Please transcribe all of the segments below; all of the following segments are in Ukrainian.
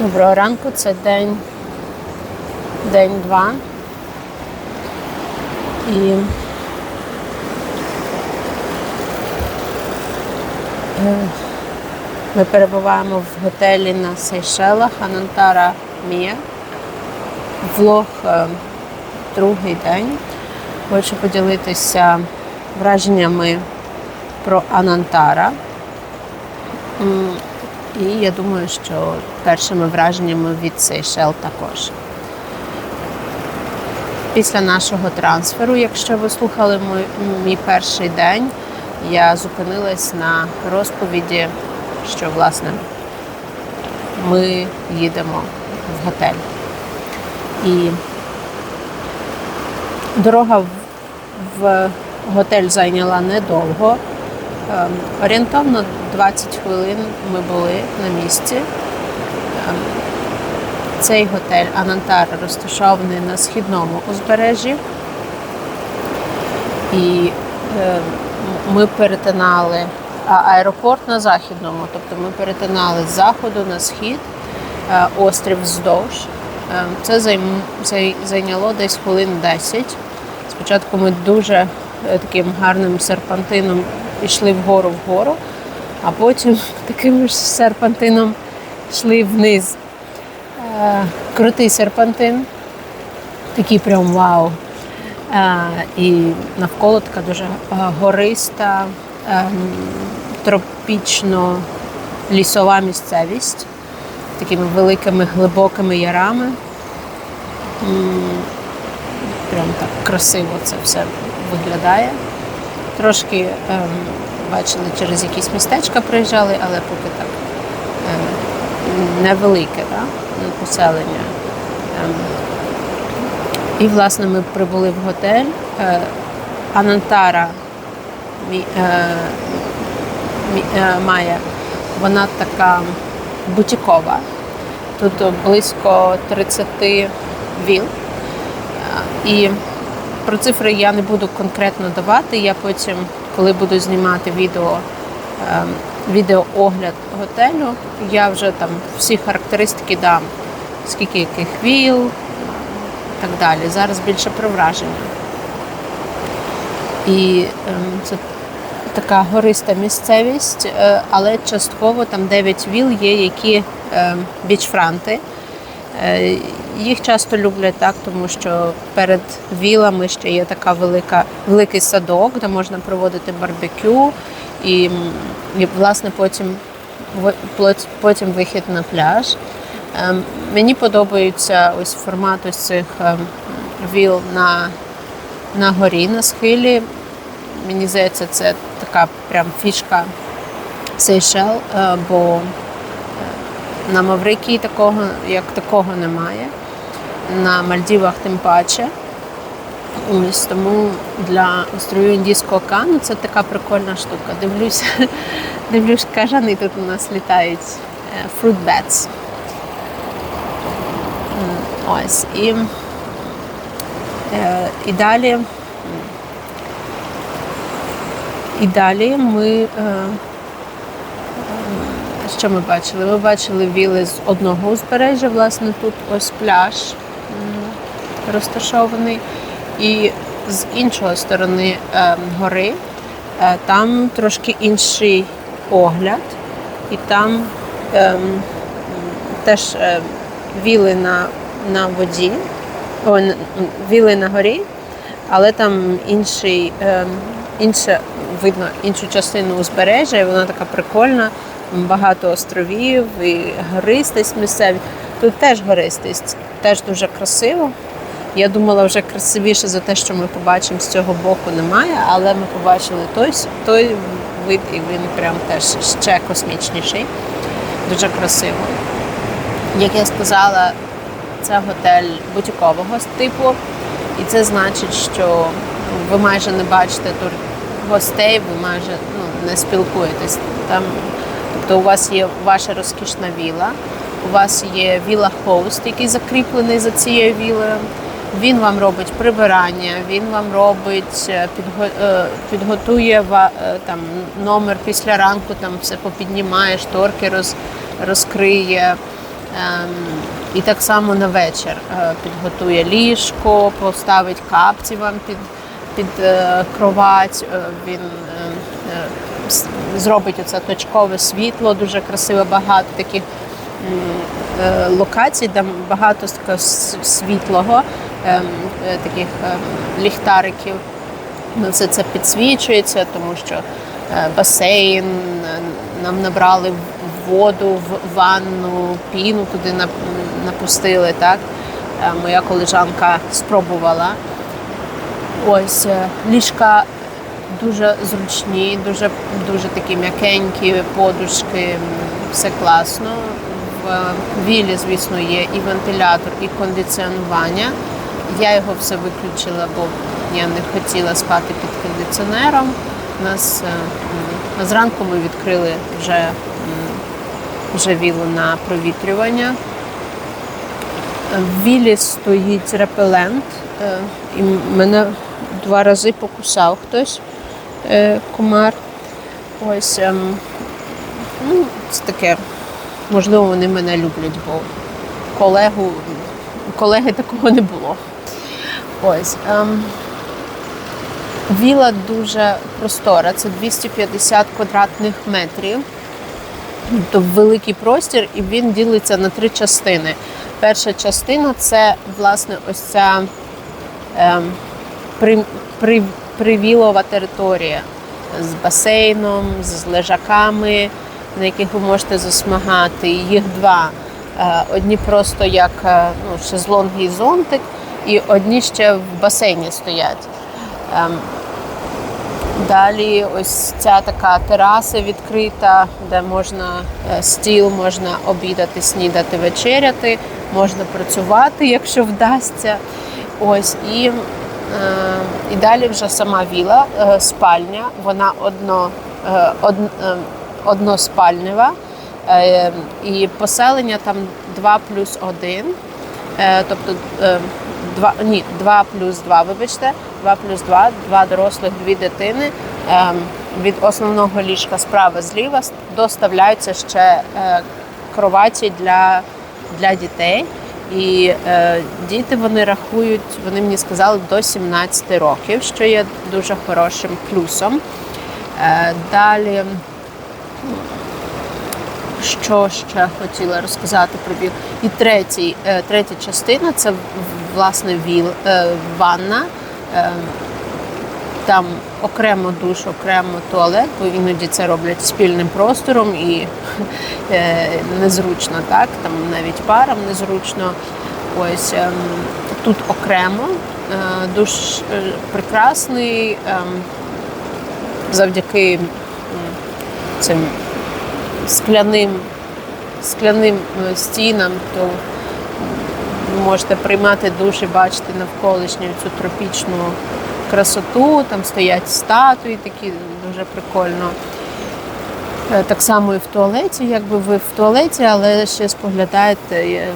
Доброго ранку, це день, день два. І е, ми перебуваємо в готелі на Сейшелах Анантара Мія. Влог е, другий день. Хочу поділитися враженнями про Анантара. І я думаю, що першими враженнями від Сейшел також. Після нашого трансферу, якщо ви слухали мій, перший день, я зупинилась на розповіді, що власне ми їдемо в готель. І дорога в- в готель зайняла недовго. Ем, Орієнтовно 20 хвилин ми були на місці. Ем, Цей готель Анантар розташований на східному узбережжі. І е, ми перетинали аеропорт на західному, тобто ми перетинали з заходу на схід е, острів вздовж. Е, Це зайняло десь хвилин 10. Спочатку ми дуже е, таким гарним серпантином йшли вгору вгору, а потім таким ж серпантином йшли вниз. Е, Крутий серпантин, такий прям вау. Е, І навколо така дуже е, гориста, ем, тропічно лісова місцевість, такими великими глибокими ярами. Прям так красиво це все виглядає. Трошки ем, бачили, через якісь містечка приїжджали, але поки так ем, невелике да, поселення. Ем, і, власне, ми прибули в готель. Е, Анантара е, е, має, вона така бутікова. Тут близько 30 віл. І про цифри я не буду конкретно давати. Я потім, коли буду знімати відео, ем, відеоогляд готелю, я вже там всі характеристики дам, скільки яких віл, так далі. Зараз більше про враження. І ем, це така гориста місцевість, е, але частково там 9 віл є, які ем, бічфранти. Їх часто люблять так, тому що перед вілами ще є така велика, великий садок, де можна проводити барбекю, і, і власне потім, потім вихід на пляж. Ем, Мені подобається ось формат ось цих ем, віл на, на горі, на схилі. Мені здається, це така прям фішка Сейшел, е, бо е, на Маврикії такого, як такого немає. На Мальдівах тим паче. Ось тому для острою Індійського океану це така прикольна штука. Дивлюся, дивлюсь, кажани тут у нас літають fruit bats. Ось. І, е, і далі. І далі ми. е, що ми бачили? Ми бачили віли з одного узбережжя, власне, тут ось пляж розташований. І з іншої сторони е, гори е, там трошки інший огляд, і там е, теж е, віли на, на воді, о, віли на горі, але там інший, інше, видно іншу частину узбережжя, і вона така прикольна. Багато островів і гористість місцеві. Тут теж гористість, теж дуже красиво. Я думала вже красивіше за те, що ми побачимо з цього боку, немає, але ми побачили той, той вид, і він прям теж ще космічніший. Дуже красиво. Як я сказала, це готель бутікового типу, і це значить, що ви майже не бачите тут гостей, ви майже ну, не спілкуєтесь. Там, тобто у вас є ваша розкішна віла, у вас є віла-хост, який закріплений за цією вілою. Він вам робить прибирання, він вам робить, е, підго- е, підготує е, там, номер після ранку, там все попіднімає, шторки роз, розкриє. Ем, І так само на вечір підготує ліжко, поставить капці вам під, під кровать. Він зробить оце точкове світло, дуже красиве, багато таких локацій, де багато такого світлого, таких ем, ліхтариків. Ну, все це підсвічується, тому що е, басейн, е, нам набрали воду, в ванну, піну туди напустили. Так? Е, Моя колежанка спробувала. Ось е, ліжка дуже зручні, дуже, дуже такі м'якенькі, подушки, все класно. В вілі, звісно, є і вентилятор, і кондиціонування. Я його все виключила, бо я не хотіла спати під кондиціонером. У нас е, зранку ми відкрили вже, вже вілу на провітрювання. В вілі стоїть репелент, е, і мене два рази покусав хтось е, комар. Ось ем, ну, це таке. Можливо, вони мене люблять, бо колегу, колеги такого не було. Ось. Ем, віла дуже простора, це 250 квадратних метрів. Тобто великий простір, і він ділиться на три частини. Перша частина це власне ось ця ем, при, при, привілова територія з басейном, з лежаками, на яких ви можете засмагати. Їх два. Е, Одні просто як е, ну, шезлонги і зонтик, і одні ще в басейні стоять. Ем, Далі ось ця така тераса відкрита, де можна е, стіл, можна обідати, снідати, вечеряти, можна працювати, якщо вдасться. Ось і, е, і далі вже сама віла, е, спальня, вона одно, од, односпальнева. Е, і поселення там 2 плюс 1. Е, тобто е, два, ні, 2 плюс 2, вибачте, 2 плюс 2, два дорослих, дві дитини. Е, від основного ліжка справа зліва доставляються ще е, кроваті для, для дітей. І е, діти вони рахують, вони мені сказали до 17 років, що є дуже хорошим плюсом. Е, далі що ще хотіла розказати про віл. І третій, е, третя частина це власне віл, е, ванна. Е, Там окремо душ, окремо туалет, бо іноді це роблять спільним простором і незручно, так? Там навіть парам незручно. Ось ем, тут окремо. Душ прекрасний ем, завдяки цим скляним, скляним е, стінам, то можете приймати душ і бачити навколишню цю тропічну красоту. Там стоять статуї, такі дуже прикольно. Е, Так само і в туалеті, якби ви в туалеті, але ще споглядаєте е,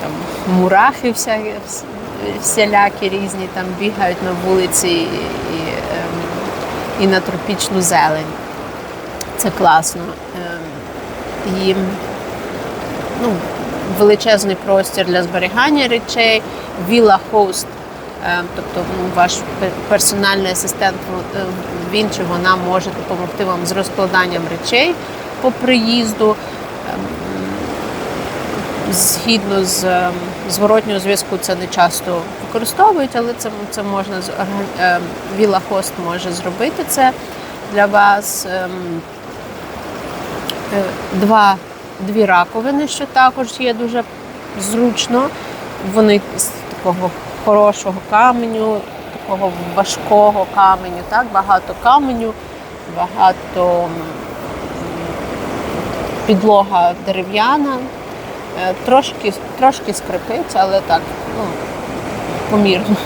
там, мурахи всякі, всілякі різні, там бігають на вулиці і, і, ем, і на тропічну зелень. Це класно. Ем, І ну, величезний простір для зберігання речей, віла хост, тобто ну, ваш персональний асистент, е, він чи вона може допомогти вам з розкладанням речей по приїзду. Ем, Згідно з ем, зворотнього зв'язку, це не часто використовують, але це, це можна ем, Віла Хост може зробити це для вас. Два, дві раковини, що також є дуже зручно. Вони з такого хорошого каменю, такого важкого каменю, так? багато каменю, багато підлога дерев'яна. Е, Трошки, трошки скрипить, але так, ну, помірно.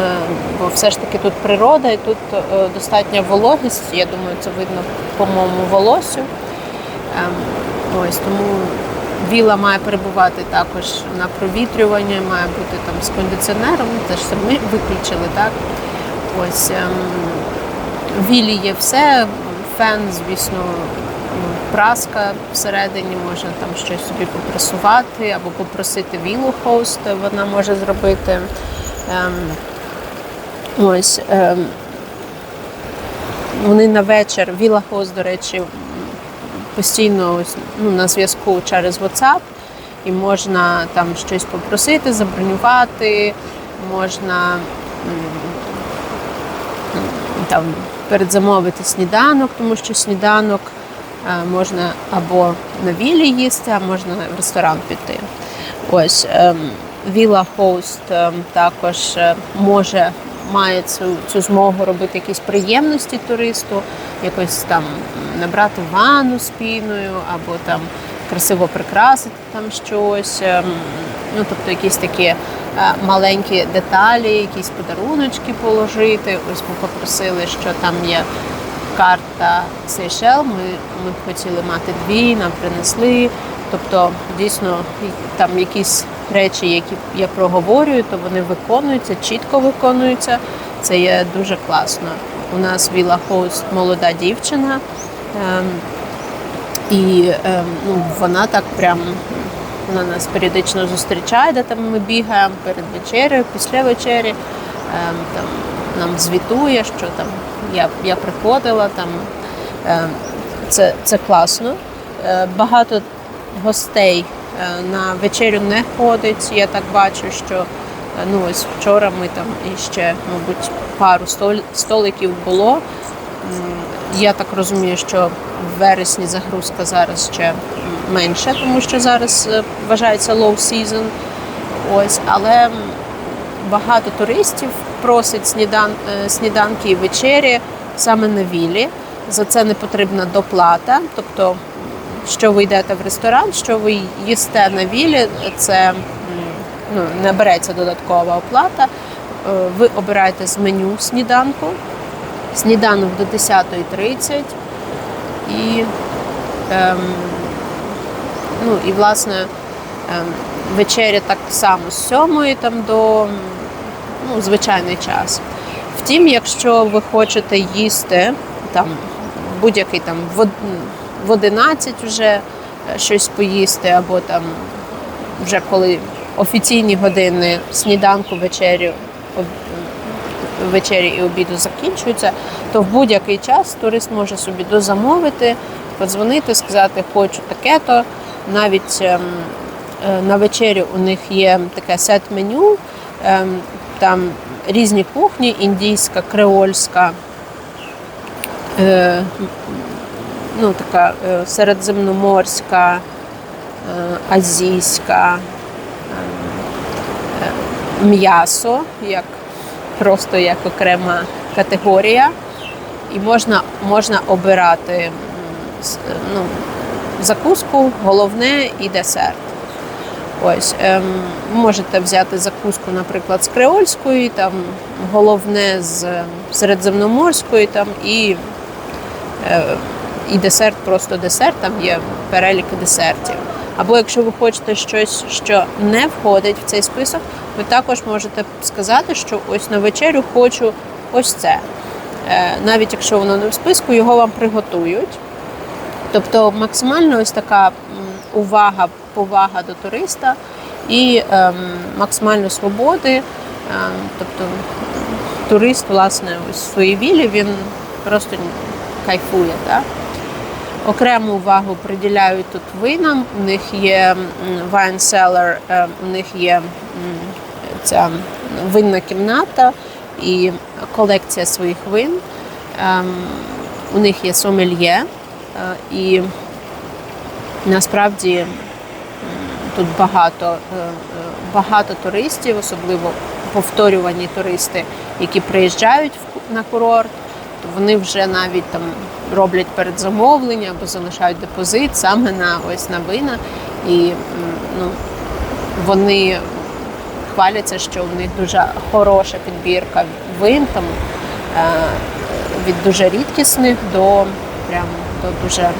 Е, Бо все ж таки тут природа і тут е, достатня вологість. Я думаю, це видно по моєму волосю. Ем, Ось тому віла має перебувати також на провітрюванні, має бути там з кондиціонером. Ну, Це ж все ми виключили, так? Ось ем, в вілі є все. Фен, звісно, праска всередині, можна там щось собі попрасувати або попросити вілу хост, вона може зробити. Ем, ось. Вони на вечір, Віла Хост, до речі, постійно ну, на зв'язку через WhatsApp, і можна там щось попросити, забронювати, можна там передзамовити сніданок, тому що сніданок е, можна або на вілі їсти, а можна в ресторан піти. Ось ем, Віла Хост ем, також е, може має цю, цю змогу робити якісь приємності туристу, якось там набрати ванну з піною, або там красиво прикрасити там щось. ем, Ну, тобто якісь такі е, маленькі деталі, якісь подаруночки положити. Ось ми попросили, що там є карта Сейшел. Ми, ми хотіли мати дві, нам принесли. Тобто, дійсно, там якісь речі, які я проговорюю, то вони виконуються, чітко виконуються. Це є дуже класно. У нас Віла Хост молода дівчина. Ем, і ем, ну, вона так прям вона нас періодично зустрічає, де там ми бігаємо перед вечерею, після вечері. Ем, там, нам звітує, що там я, я приходила. Там, це, це класно. Е, багато гостей е, на вечерю не ходить. Я так бачу, що е, ну, ось вчора ми там іще, мабуть, пару стол- столиків було. Я так розумію, що в вересні загрузка зараз ще менше, тому що зараз е, вважається low season. Ось, але багато туристів просить снідан, е, сніданки і вечері саме на вілі. За це не потрібна доплата. Тобто, що ви йдете в ресторан, що ви їсте на вілі, це ну, не береться додаткова оплата. Е, Ви обираєте з меню сніданку. Сніданок до 10.30 і, ем, ну, і власне ем, вечеря так само з 7 там до ну, звичайний час. Втім, якщо ви хочете їсти там будь-який там в од- 11 вже е, щось поїсти, або там вже коли офіційні години сніданку, вечерю, вечері і обіду закінчуються, то в будь-який час турист може собі дозамовити, подзвонити, сказати, хочу таке-то. Навіть ем, е, на вечерю у них є таке сет-меню, ем, там різні кухні, індійська, креольська, е, ну, така е, середземноморська, азійська, е, е, м'ясо, як просто як окрема категорія, і можна, можна обирати ну, закуску, головне і десерт. Ось ем, можете взяти закуску, наприклад, з креольської, там головне з ем, середземноморської, там і, е, і десерт, просто десерт, там є перелік десертів. Або якщо ви хочете щось, що не входить в цей список, ви також можете сказати, що ось на вечерю хочу ось це. Е, навіть якщо воно не в списку, його вам приготують. Тобто максимально ось така увага, повага до туриста і ем, максимально свободи. Ем, тобто турист, власне, в своїй вілі він просто кайфує. Так? Окрему увагу приділяють тут винам. У них є wine cellar, е, у них є ця винна кімната і колекція своїх вин. Ем, У них є сомельє, е, і насправді тут багато, е, багато туристів, особливо повторювані туристи, які приїжджають на курорт, вони вже навіть там роблять передзамовлення або залишають депозит саме на ось на вина. І ну, вони хваляться, що в них дуже хороша підбірка вин там, е, від дуже рідкісних до прям до дуже,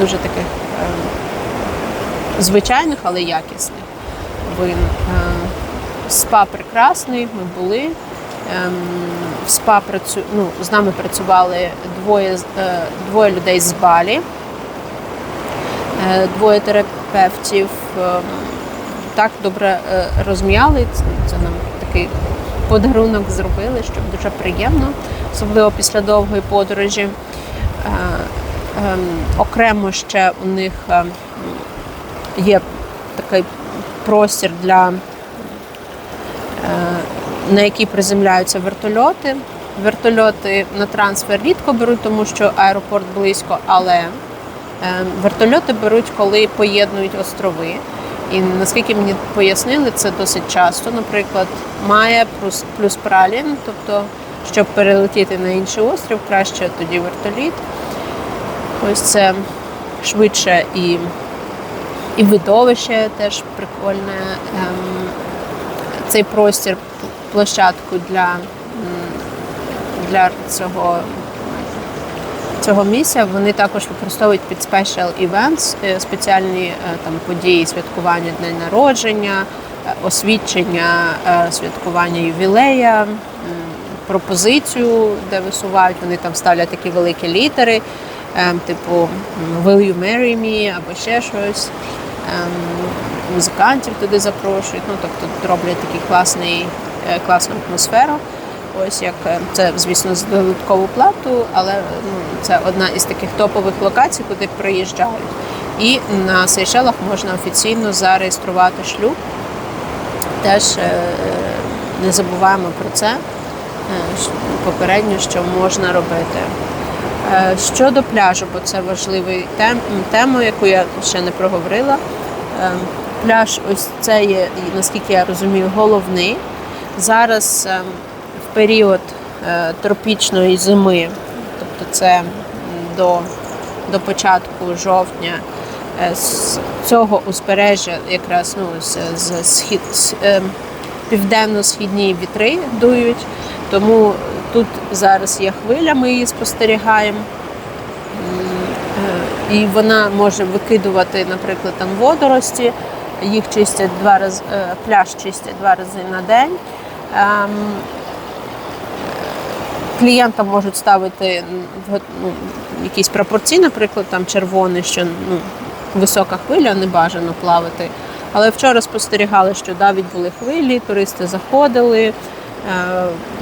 дуже таких е, звичайних, але якісних вин. Е, Спа прекрасний, ми були. Ем, В СПА працю... ну, з нами працювали двоє, е, двоє людей з Балі, е, двоє терапевтів. Ем, Так добре е, розм'яли. Це, нам такий подарунок зробили, щоб дуже приємно, особливо після довгої подорожі. Ем, Окремо ще у них є такий простір для на який приземляються вертольоти. Вертольоти на трансфер рідко беруть, тому що аеропорт близько, але е, вертольоти беруть, коли поєднують острови. І наскільки мені пояснили, це досить часто. Наприклад, Майя плюс, плюс Пралін, тобто, щоб перелетіти на інший острів, краще тоді вертоліт. Ось це швидше і, і видовище теж прикольне. Ем, цей простір, площадку для, для цього, цього місця. Вони також використовують під special events, е, спеціальні е, там, події, святкування дня народження, е, освідчення, святкування ювілея, пропозицію, де висувають, вони там ставлять такі великі літери, типу Will you marry me? або ще щось. Ем, Музикантів туди запрошують, ну тобто роблять такий класний, класну атмосферу. Ось як е, це, звісно, з додаткову плату, але ну, це одна із таких топових локацій, куди приїжджають. І на Сейшелах можна офіційно зареєструвати шлюб. Теж е, не забуваємо про це е, попередньо, що можна робити. Е, Щодо пляжу, бо це важливий тем, тема, яку я ще не проговорила. Е, Пляж ось це є, наскільки я розумію, головний. Зараз е, в період е, тропічної зими, тобто це до, до початку жовтня, е, з цього узбережжя якраз ну, з, схід, з, е, південно-східні вітри дують, тому тут зараз є хвиля, ми її спостерігаємо. Е, І вона може викидувати, наприклад, там водорості, їх чистять два рази, пляж чистять два рази на день. Ем, Клієнтам можуть ставити в- ну, якісь пропорції, наприклад, там червоний, що ну, висока хвиля, не бажано плавати. Але вчора спостерігали, що навіть були хвилі, туристи заходили, е,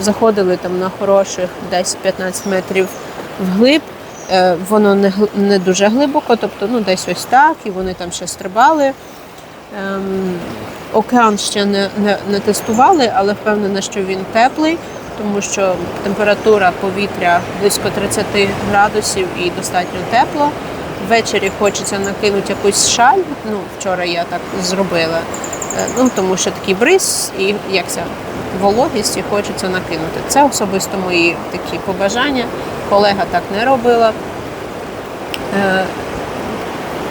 заходили там на хороших десь 15 метрів вглиб. Е, Воно не, не дуже глибоко, тобто ну, десь ось так, і вони там ще стрибали. Ем, океан ще не, не, не тестували, але впевнена, що він теплий, тому що температура повітря близько 30 градусів і достатньо тепло. Ввечері хочеться накинути якусь шаль. Ну, вчора я так зробила. Е, Ну, тому що такий бриз і як це, вологість і хочеться накинути. Це особисто мої такі побажання. Колега так не робила.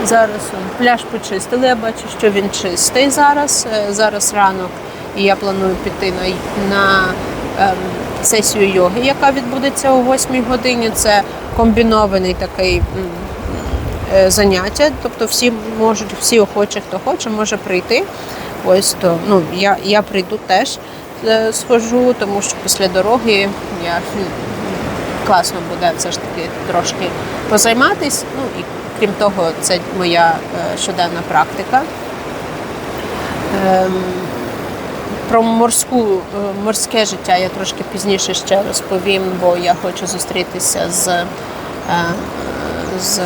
Зараз пляж почистили. Я бачу, що він чистий зараз. Е, Зараз ранок, і я планую піти на, на ем, сесію йоги, яка відбудеться о 8 годині. Це комбінований такий е, заняття. Тобто всі можуть, всі охочі, хто хоче, може прийти. Ось то ну я, я прийду теж е, схожу, тому що після дороги я класно буде все ж таки трошки позайматись. Ну і крім того, це моя е, щоденна практика. Ем, Про морську, е, морське життя я трошки пізніше ще розповім, бо я хочу зустрітися з, е, з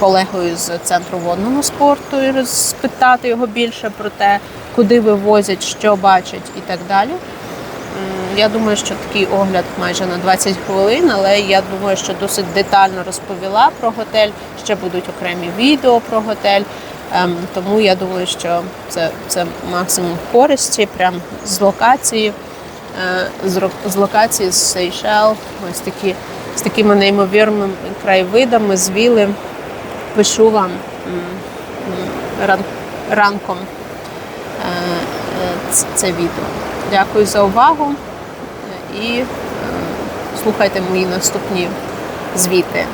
колегою з центру водного спорту і розпитати його більше про те, куди вивозять, що бачать і так далі. Я думаю, що такий огляд майже на 20 хвилин, але я думаю, що досить детально розповіла про готель. Ще будуть окремі відео про готель. Ем, Тому я думаю, що це, це максимум користі, прям з локації, е, з, локації з Сейшел, ось такі з такими неймовірними краєвидами, з віли. Пишу вам ранком е, е, це відео. Дякую за увагу і е, слухайте мої наступні звіти.